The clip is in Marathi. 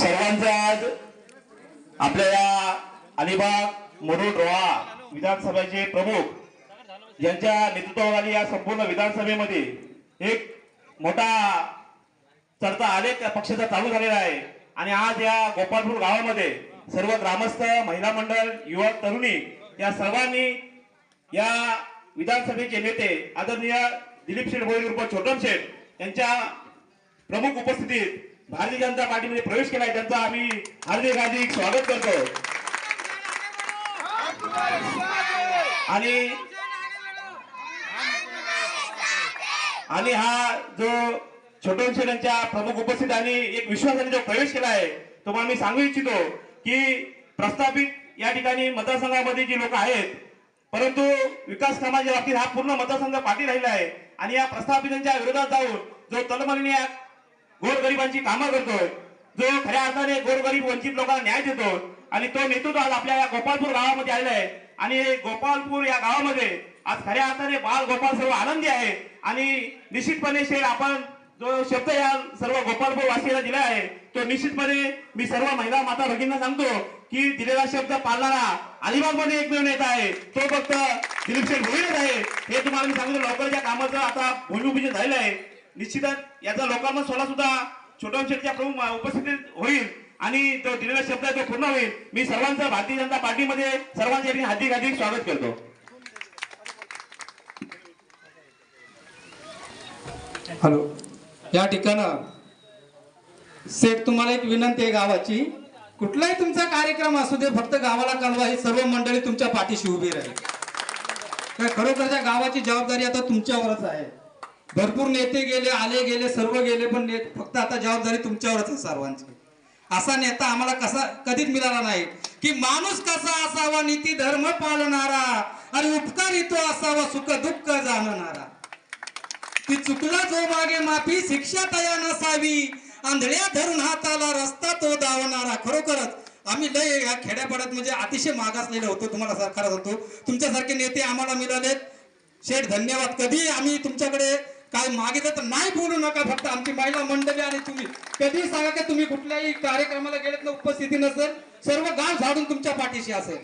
सर्वांचा आज आपल्या या अलिबाग मुरुड रोहा विधानसभेचे प्रमुख यांच्या नेतृत्वाखाली या संपूर्ण विधानसभेमध्ये एक मोठा चढता आलेख पक्षाचा चालू झालेला आहे. आणि आज या गोपालपूर गावामध्ये सर्व ग्रामस्थ महिला मंडळ युवक तरुणी या सर्वांनी या विधानसभेचे नेते आदरणीय दिलीप शेठ भोईर उर्फ छोटम शेठ यांच्या प्रमुख उपस्थितीत भारतीय जनता पार्टीमध्ये प्रवेश केलाय. त्यांचा आम्ही हार्दिक हार्दिक स्वागत करतो आणि आणि हा जो छोट्यांच्या प्रमुख उपस्थित आणि एक विश्वासाने जो प्रवेश केला आहे तो मला मी सांगू इच्छितो की प्रस्थापित या ठिकाणी मतदारसंघामध्ये जी लोक आहेत परंतु विकास कामाच्या बाबतीत हा पूर्ण मतदारसंघ पाठी राहिला आहे. आणि या प्रस्थापितांच्या विरोधात जाऊन जो तलमलिनी गोरगरिबांची कामं करतोय. जो खऱ्या अर्थाने गोरगरीब वंचित लोकांना न्याय देतो आणि तो नेतृत्व आज आपल्या या गोपालपूर गावामध्ये आलेला आहे. आणि गोपालपूर या गावामध्ये आज खऱ्या अर्थाने बाल गोपाल सर्व आनंदी आहे. आणि निश्चितपणे शेर आपण जो शब्द या सर्व गोपालपूर वासियाला दिला आहे तो निश्चितपणे मी सर्व महिला माता भगिनींना सांगतो की दिलेला शब्द पाळणारा अलिबागमध्ये एकमेव नेता आहे. तो फक्त दिलीप शेठ भोईरच आहे. हे तुम्हाला मी सांगितलं लवकरच्या कामाचं आता भूमिपूजन झालेलं आहे. निश्चितच याचा लोकांना सोडा सुद्धा छोटा शेठच्या प्रमुख उपस्थितीत होईल आणि तो दिलेला शब्द तो पूर्ण होईल. मी सर्वांचं भारतीय जनता पार्टीमध्ये सर्वांच्या हार्दिक हार्दिक स्वागत करतो. हॅलो. या ठिकाणं. सेठ तुम्हाला एक विनंती आहे गावाची. कुठलाही तुमचा कार्यक्रम असू दे फक्त गावाला कळवा. ही सर्व मंडळी तुमच्या पाठीशी उभी राहील. खरोखरच्या गावाची जबाबदारी आता तुमच्यावरच आहे. भरपूर नेते गेले आले गेले सर्व गेले पण ने- फक्त आता जबाबदारी तुमच्यावरच आहे सर्वांची. असा नेता आम्हाला कसा कधीच मिळाला नाही. की माणूस कसा असावा नीती धर्म पालनारा आणि उपकारितो असावा सुख दुःख जाणणारा. की चुकला जो मागे माफी शिक्षा तया नसावी आंधळ्या धरून हाताला रस्ता तो धावणारा खरोखरच आम्ही लय या खेड्यापाड्यात म्हणजे अतिशय मागासलेलो होतो तुम्हाला सरकार होतो तुमच्यासारखे नेते आम्हाला मिळालेत. शेठ धन्यवाद. कधी आम्ही तुमच्याकडे काय मागितलं तर नाही बोलू नका फक्त आमची महिला मंडळी आणि तुम्ही. कधी सांगा की तुम्ही कुठल्याही कार्यक्रमाला गेलेत ना उपस्थिती नसेल सर्व गाव झाडून तुमच्या पाठीशी असेल.